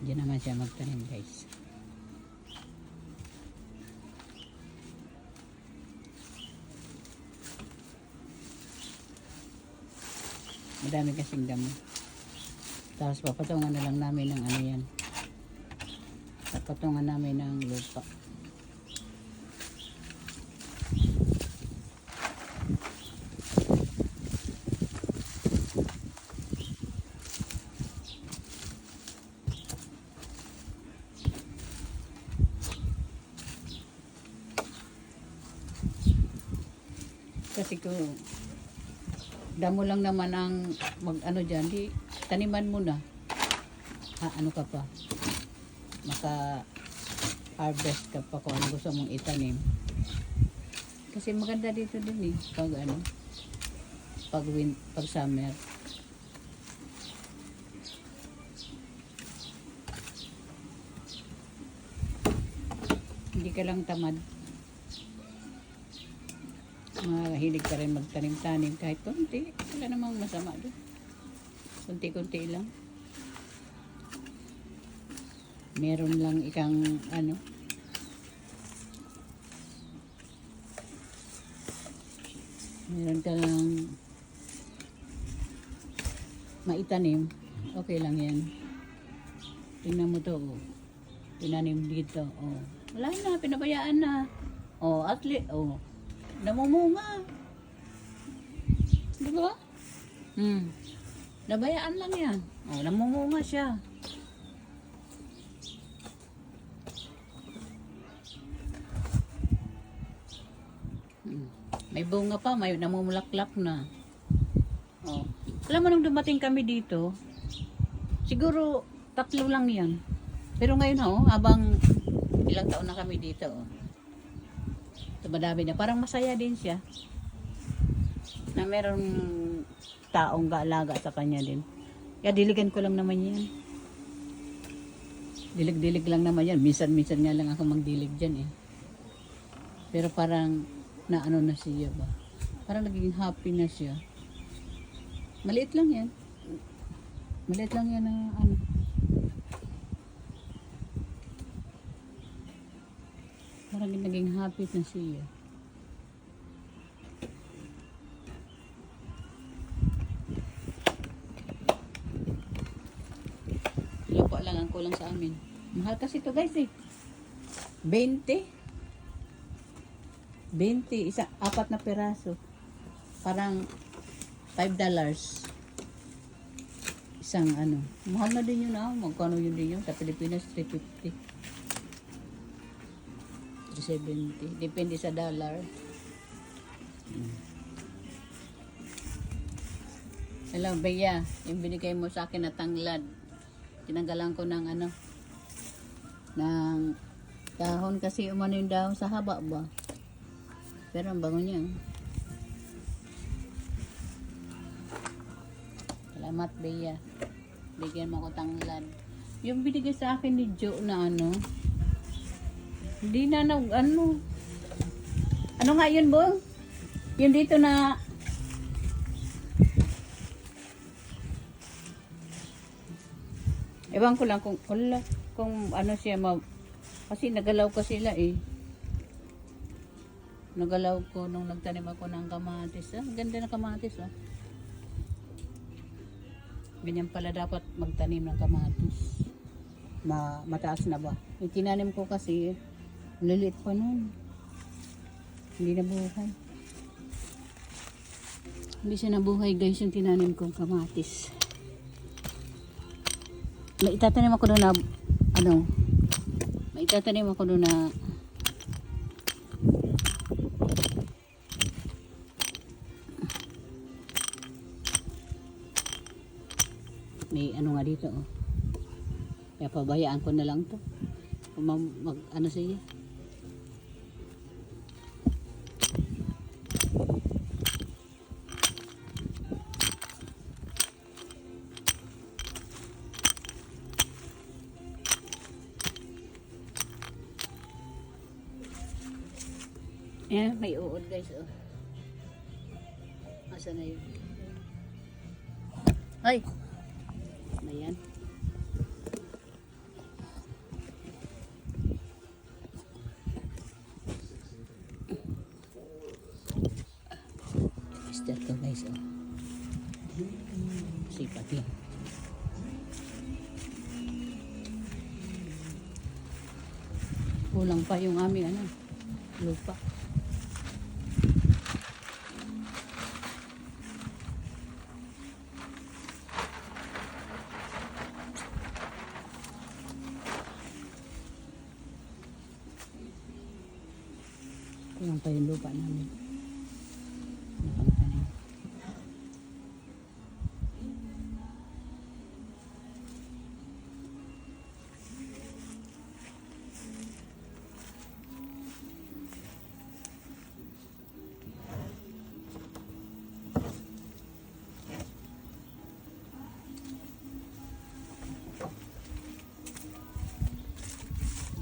Diyan naman siya magtanim guys. Madami kasing damo. Tapos papatungan na lang namin ng ano yan. Papatungan namin ng lupa. Kasi kung damo lang naman ang mag ano dyan, di taniman mo na. Ha, ano ka pa? Maka harvest ka pa kung ano gusto mong itanim. Kasi maganda dito din eh, pag ano, pag win, pag summer. Hindi ka lang tamad. Mahilig ka rin magtanim-tanim kahit konti. Wala namang masama doon. Kunti-kunti lang. Meron lang ikang ano. Meron ka lang maitanim. Okay lang yan. Tingnan mo to. Oh. Tinanim dito. Oh. Wala na, pinabayaan na. Oh, at least, oh, namumunga. Di? Hmm. Nabayaan lang yan. Oh, namumunga siya. Hmm. May bunga pa, may namumulaklak na. Oh. Alam mo nung dumating kami dito, siguro tatlo lang yan. Pero ngayon oh, habang ilang taon na kami dito oh. So, madami na. Parang masaya din siya. Na merong taong gaalaga sa kanya din. Kaya diligan ko lang naman yan. Dilig-dilig lang naman yan. Minsan-minsan nga lang ako magdilig dyan eh. Pero parang naano na siya ba? Parang naging happy na siya. Maliit lang yan. Maliit lang yan na ano. Parang naging happy na siya. Lupa lang ang kulang sa amin. Mahal kasi to guys eh. 20. 20. Isa, apat na peraso. Parang 5 dollars. Isang ano. Mahal na din yun ah. Magkano yun din yun. Sa Pilipinas, 350. 370. Depende sa dollar. Hello, Bea. Yung binigay mo sa akin na tanglad. Tinanggalan ko ng ano, ng dahon kasi umano yung dahon sa haba ba. Pero ang bango niya. Salamat, Bea. Bigyan mo ko tanglad. Yung binigay sa akin ni Joe na ano, hindi na nag, ano, ano nga yun, Bong? Yun dito na, Ewan ko lang kung, kung, kung ano siya ma... Kasi nagalaw ko sila eh. Nagalaw ko nung nagtanim ako ng kamatis. Ah, ganda ng kamatis ah. Ganyan pala dapat magtanim ng kamatis. Ma, mataas na ba? Yung tinanim ko kasi, liliit pa nun. Hindi na buhay. Hindi siya nabuhay guys yung tinanim kong kamatis may itatanim ako doon na ano may itatanim ako doon na may ano nga dito oh kaya pabayaan ko na lang to kung ma- mag ano siya Ayan, may uod guys. Oh. Asa na yun? Ay! Ayan. Mister to guys. Oh. Sipat lang. Kulang pa yung aming ano, lupa. Kulang pa yung lupa namin. Nakapatanim.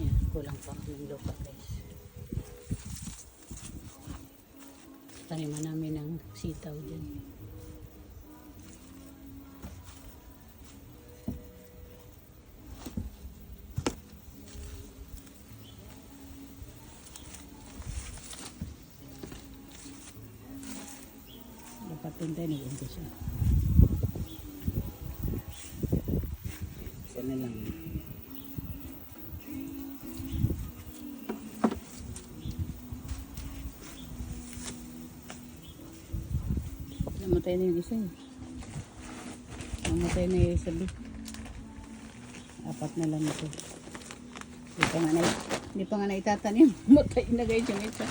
Yan, kulang pa ng lupa guys. Taniman namin ng sitaw dyan. Dapat din tayo nag-umpisa. Isa na lang. Namatay na yung isa eh. Namatay na yung isa eh. Apat na lang ito. Hindi pa nga na, hindi pa nga na itatanim. Matay na guys yung isa.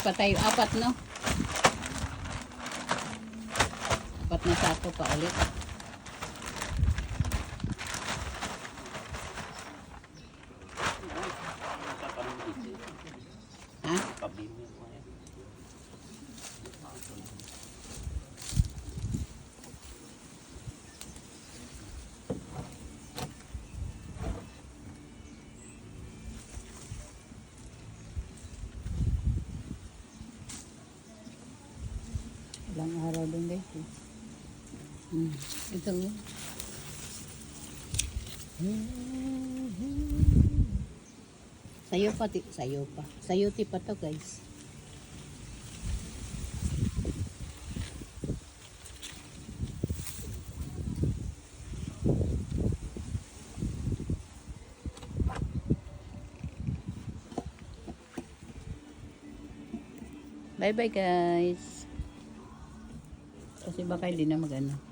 Hindi pa tayo apat, no? Apat na sako pa ulit. Ilang araw din guys. Eh. Hmm. Ito. oh. Sayo pa, ti- sayo pa. Sayuti pa to guys. Bye bye guys. Baka hindi na magano.